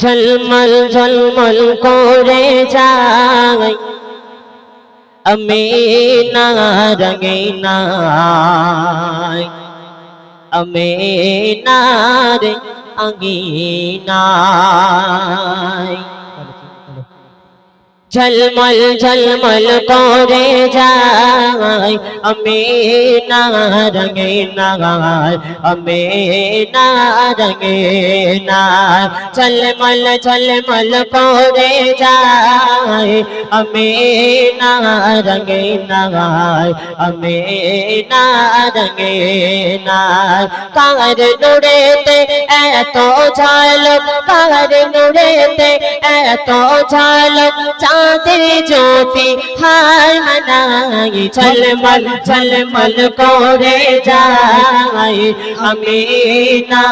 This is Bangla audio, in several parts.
ঝলমল ঝলমল করে যায় আমি না রঙে নাই। আমি না রে আঙ্গিনাই ঝলমল ঝলমল করে যায়। আমি না রঙে নাই আমি না রঙে নাই ঝলমল ঝলমল করে যায়। আমি না রঙে নাই আমি না রঙে নাই কার নুড়েতে এত ঝলক কার নুড়েতে এত ঝলক চাঁদের জ্যোতি হার মানাই ঝলমল ঝলমল করে যাই আমি না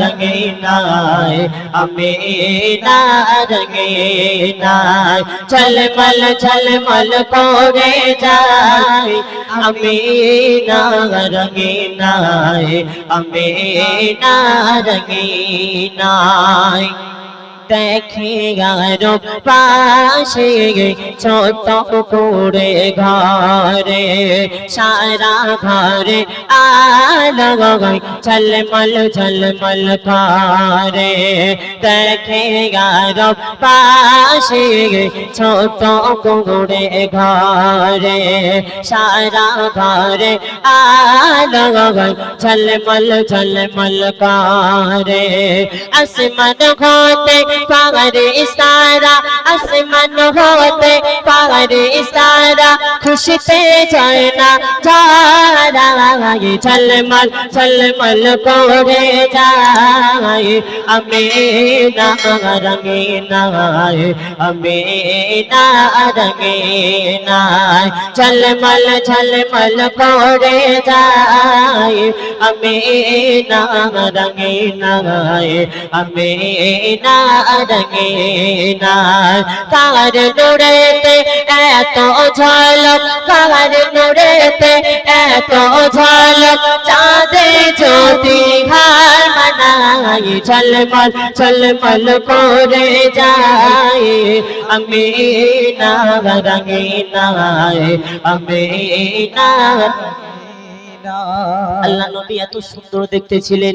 রঙে নাই আমি না রঙে নাই। ঝলমল ঝলমল করে যাই আমি না রঙে নাই আমি না রঙে নাই। দেখে গারো পাশে ছোট করে ঘরে, সারা ঘরে আলো ঝলমল ঝলমল করে। দেখে গারো পাশে ছোট করে ঘরে, সারা ঘরে আলো ঝলমল ঝলমল করে। আসমান ঘটে পাগরে ইস্তারা আসমান হতে পাগরে ইস্তারা খুশিতে যায় না যারা ঝলমল ঝলমল করে যায় আমি না রঙে নাই আমি না রঙে নাই ঝলমল ঝলমল করে যায় আমি না রঙে নাই আমি না রঙে নাই কার নুড়েতে এত ঝলক কার নুড়েতে এত ঝলক, চাঁদে জ্যোতি ঘর মানাই ঝলমল ঝলমল করে যায়। আমি না রঙে নাই আমি না আল্লাহ নবী এত সুন্দর দেখতে ছিলেন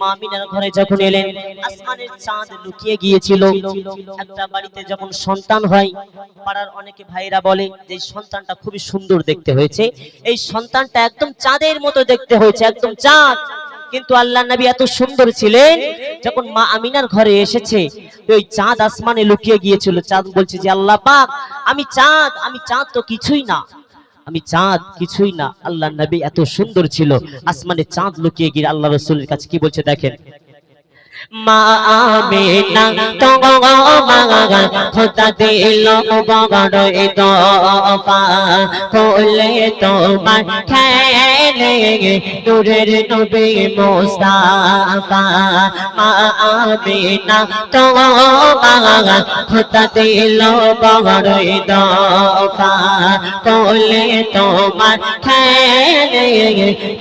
মা আমিনার ঘরে যখন এলেন, আসমানের চাঁদ লুকিয়ে গিয়েছিল। একটা বাড়িতে যখন সন্তান হয়, পাড়ার অনেকে ভাইরা বলে যে সন্তানটা খুবই সুন্দর দেখতে হয়েছে। এই সন্তানটা একদম চাঁদের মতো দেখতে হয়েছে, একদম চাঁদ। কিন্তু আল্লাহ নবী এত সুন্দর ছিলেন, যখন মা আমিনার ঘরে এসেছে ওই চাঁদ আসমানে লুকিয়ে গিয়েছিল। চাঁদ বলছে যে, আল্লাহ পাক, আমি চাঁদ আমি চাঁদ তো কিছুই না। আমি চাঁদ কিছুই না। আল্লাহ নবী এত সুন্দর ছিল। আসমানে চাঁদ লুকিয়ে গিয়ে আল্লাহ রসুলের কাছে কি বলছে দেখেন? মা আমিনা, তোমার খোদা দিল বড় দফা কোলে তোমার খেলে নূরের নবী মুস্তাফা। মা আমিনা, তোমার খোদা দিল বড় দফা কোলে তোমার খেলে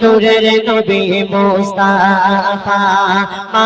নূরের নবী মুস্তাফা। মা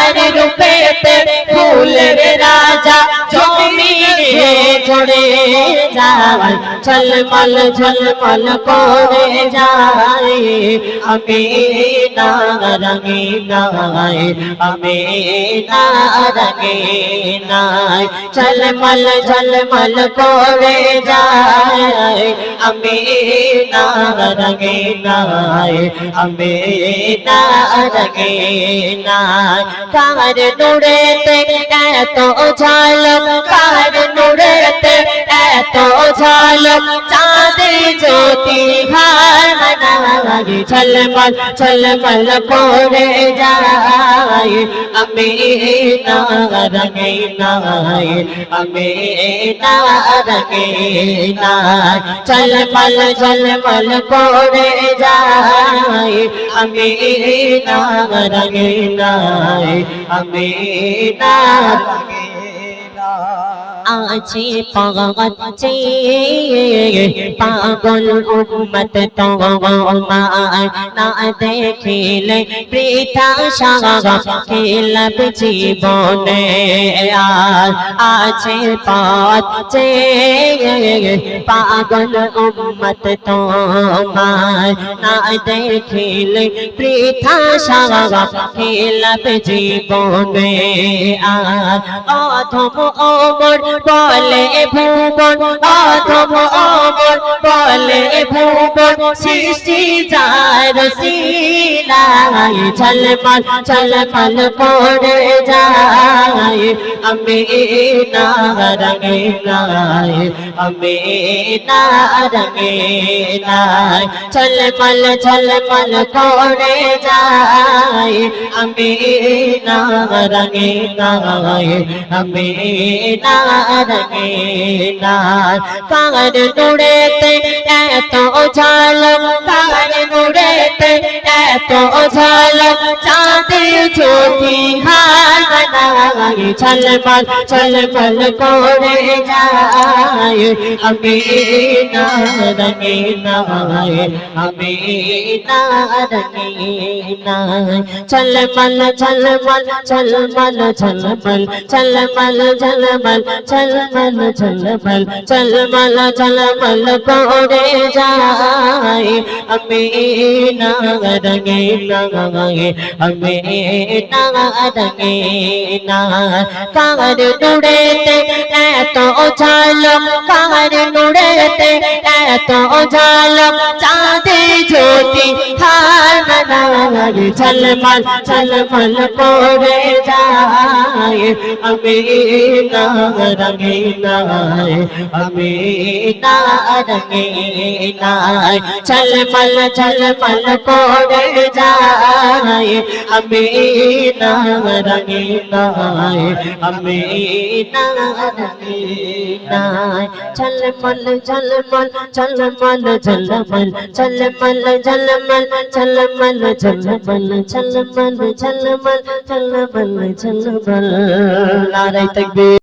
ছড়ে যায় ঝলমল ঝলমল করে যায়। আমি না রঙে নাই, আমি না রঙে নাই। ঝলমল ঝলমল করে যায়। আমি না রঙে নাই, আমি না রঙে নাই। কার নুড়েতে এত ঝলক কার নুড়েতে এত ঝলক চাঁদে জ্যোতি মানায় ঝলমল ঝলমল করে যায়। আমি রঙে নাই, আমি রঙে নাই। ঝলমল ঝলমল করে যায়। আমি রঙে নাই, আমি রঙে আছে পাগছে পাগল উম্মত তোমায় না দেখিলে বৃথা সাগা খেলব জীবনে। আছে পাচ্ছে পাগল উম্মত তোমায় না দেখিলে বৃথা সাগা খেলব জীবনে। আর অধম অমর বলে ভুবন, অধম অমর, বলে ভুবন, সৃষ্টি যার শিলায় ঝলমল ঝলমল করে যায়। আমি না রঙে নাই আমি না রঙে নাই ঝলমল ঝলমল করে যায়। আমি না রঙে নাই আমি না রঙে নাই কার নুড়েতে এত ঝাল কার নুড়েতে এত ঝাল চাঁদে জ্যোতি হার বানায় ঝলমল ঝলমল করে যায় আমি না রঙে নাই আমি না রঙে নাই ঝলমল ঝলমল ঝলমল ঝলমল ঝলমল ঝলমল ঝলমল ঝলমল ঝলমল ঝলমল করে যায় আমি না রঙে নাই আমি না রঙে নাই কার নুড়েতে এত ঝলক কার নুড়েতে এত ঝলক চাঁদে জ্যোতি যায়। ছলমল ছলমল করে যায় আমিনা রঙিনায় আমিনা রঙিনায় ছলমল ছলমল করে যায়। আমিনা রঙিনায় আমিনা রঙিনায় নাই ঝলমল ঝলমল ঝলমল ঝলমল ঝলমল ঝলমল ঝলমল ঝলমল ঝলমল ঝলমল ঝলমল ঝলমল নারায় তকবীর